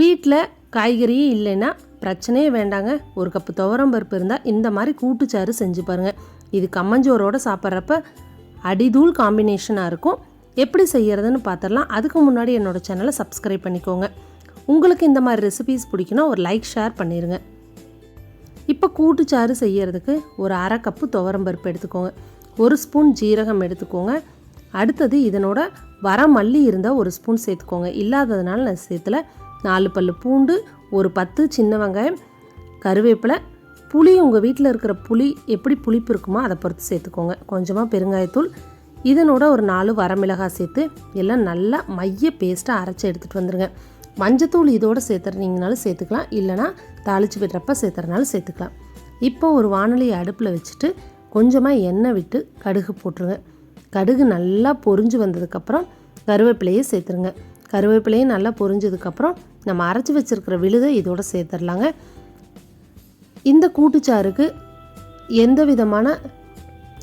வீட்டில் காய்கறியே இல்லைன்னா பிரச்சனையே வேண்டாங்க. ஒரு கப்பு துவரம் பருப்பு இருந்தால் இந்த மாதிரி கூட்டுச்சாறு செஞ்சு பாருங்கள் இது கம்மஞ்சோரோடு சாப்பிட்றப்ப அடிதூள் காம்பினேஷனாக இருக்கும். எப்படி செய்கிறதுன்னு பார்த்துடலாம் அதுக்கு முன்னாடி என்னோடய சேனலை சப்ஸ்கிரைப் பண்ணிக்கோங்க. உங்களுக்கு இந்த மாதிரி ரெசிபீஸ் பிடிக்குன்னா ஒரு லைக் ஷேர் பண்ணிடுங்க இப்போ கூட்டுச்சாறு செய்கிறதுக்கு ஒரு அரை கப்பு துவரம் பருப்பு எடுத்துக்கோங்க. ஒரு ஸ்பூன் ஜீரகம் எடுத்துக்கோங்க. அடுத்தது இதனோட வர மல்லி இருந்தால் ஒரு ஸ்பூன் சேர்த்துக்கோங்க. இல்லாததுனால நான் சேர்த்துல நாலு பல்லு பூண்டு ஒரு பத்து சின்ன வெங்காயம் கருவேப்பிலை புளி. உங்கள் வீட்டில் இருக்கிற புளி எப்படி புளிப்பு இருக்குமோ அதை பொறுத்து சேர்த்துக்கோங்க. கொஞ்சமாக பெருங்காயத்தூள் இதனோட ஒரு நாலு வரமிளகாய் சேர்த்து எல்லாம் நல்லா மைய பேஸ்ட்டாக அரைச்சி எடுத்துகிட்டு வந்துடுங்க மஞ்சத்தூள் இதோடு சேர்த்துறீங்கனாலும் சேர்த்துக்கலாம். இல்லைனா தாளித்து விடுறப்ப சேர்த்துறனாலும் சேர்த்துக்கலாம். இப்போ ஒரு வானொலியை அடுப்பில் வச்சுட்டு கொஞ்சமாக எண்ணெய் விட்டு கடுகு போட்டுருங்க. கடுகு நல்லா பொரிஞ்சு வந்ததுக்கப்புறம் கருவேப்பிலையை சேர்த்துருங்க. கருவேப்பிலையும் நல்லா பொரிஞ்சதுக்கப்புறம் நம்ம அரைச்சி வச்சுருக்கிற விழுதை இதோட சேர்த்துடலாங்க இந்த கூட்டுச்சாருக்கு எந்த விதமான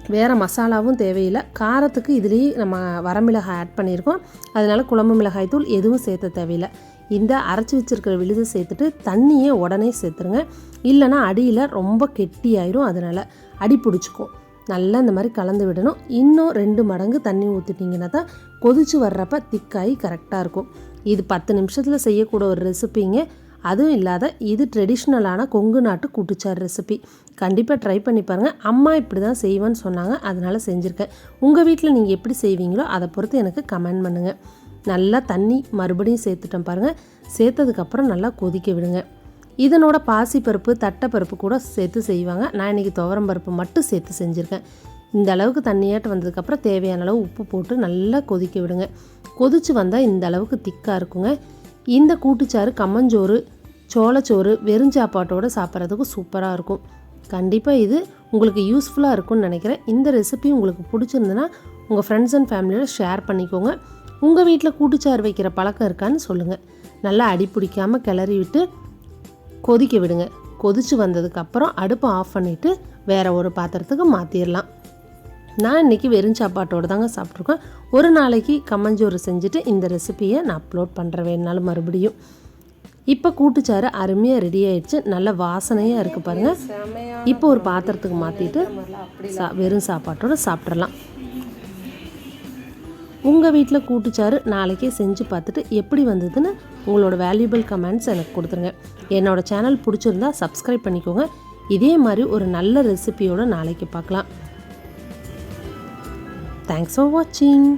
வேறு மசாலாவும் தேவையில்லை. காரத்துக்கு இதுலேயே நம்ம வரமிளகாய் ஆட் பண்ணியிருக்கோம். அதனால் குழம்பு மிளகாய் தூள் எதுவும் சேர்த்த தேவையில்லை. இந்த அரைச்சி வச்சுருக்கிற விழுதை சேர்த்துட்டு தண்ணியை உடனே சேர்த்துருங்க. இல்லைன்னா அடியில் ரொம்ப கெட்டியாயிரும் அதனால். அடி பிடிச்சிக்கும். நல்லா இந்த மாதிரி கலந்து விடணும். இன்னும் ரெண்டு மடங்கு தண்ணி ஊற்றிட்டிங்கன்னா தான் கொதிச்சு வர்றப்ப திக்காகி கரெக்டாக இருக்கும். இது பத்து நிமிஷத்தில் செய்யக்கூட ஒரு ரெசிபிங்க. அதுவும் இல்லாத இது ட்ரெடிஷ்னலான கொங்கு நாட்டு கூட்டுச்சாறு ரெசிபி. கண்டிப்பாக ட்ரை பண்ணி பாருங்கள் அம்மா இப்படி தான் செய்வேன்னு சொன்னாங்க. அதனால் செஞ்சுருக்கேன். உங்கள் வீட்டில் நீங்கள் எப்படி செய்வீங்களோ அதை பொறுத்து எனக்கு கமெண்ட் பண்ணுங்கள் நல்லா தண்ணி மறுபடியும் சேர்த்துட்டேன் பாருங்கள் சேர்த்ததுக்கப்புறம் நல்லா கொதிக்க விடுங்க. இதனோட பாசிப்பருப்பு தட்டைப்பருப்பு கூட சேர்த்து செய்வாங்க. நான் இன்றைக்கி துவரம் பருப்பு மட்டும் சேர்த்து செஞ்சுருக்கேன். இந்த அளவுக்கு தண்ணியாட்டு வந்ததுக்கப்புறம் தேவையான அளவு உப்பு போட்டு நல்லா கொதிக்க விடுங்க. கொதிச்சு வந்தால் இந்த அளவுக்கு திக்காக இருக்குங்க. இந்த கூட்டுச்சாறு கம்மஞ்சோறு சோளச்சோறு வெறுஞ்சாப்பாட்டோட சாப்பிட்றதுக்கு சூப்பராக இருக்கும். கண்டிப்பாக இது உங்களுக்கு யூஸ்ஃபுல்லாக இருக்கும்னு நினைக்கிறேன். இந்த ரெசிபி உங்களுக்கு பிடிச்சிருந்துன்னா உங்கள் ஃப்ரெண்ட்ஸ் அண்ட் ஃபேமிலியோட ஷேர் பண்ணிக்கோங்க. உங்கள் வீட்டில் கூட்டுச்சாறு வைக்கிற பழக்கம் இருக்கான்னு சொல்லுங்கள் நல்லா அடி பிடிக்காமல் கிளறி விட்டு கொதிக்க விடுங்க. கொதிச்சு வந்ததுக்கப்புறம் அடுப்பை ஆஃப் பண்ணிவிட்டு வேறு ஒரு பாத்திரத்துக்கு மாற்றிடலாம் நான் இன்றைக்கி வெறும் சாப்பாட்டோடு தாங்க சாப்பிட்ருக்கேன் ஒரு நாளைக்கு கம்மஞ்சோறு செஞ்சுட்டு இந்த ரெசிப்பியை நான் அப்லோட் பண்ணுறேன் வேணுனாலும் மறுபடியும். இப்போ கூட்டுச்சாறு அருமையாக ரெடி ஆயிடுச்சு. நல்ல வாசனையாக இருக்குது பாருங்கள் இப்போ ஒரு பாத்திரத்துக்கு மாற்றிட்டு சா வெறும் சாப்பாட்டோடு சாப்பிட்றலாம் உங்கள் வீட்டில் கூட்டுச்சாறு நாளைக்கே செஞ்சு பார்த்துட்டு எப்படி வந்ததுன்னு உங்களோட வேல்யூபிள் கமெண்ட்ஸ் எனக்கு கொடுத்துருங்க. என்னோட சேனல் பிடிச்சிருந்தா சப்ஸ்கிரைப் பண்ணிக்கோங்க. இதே மாதிரி ஒரு நல்ல ரெசிபியோடு நாளைக்கு பார்க்கலாம். தேங்க்ஸ் ஃபார் வாட்சிங்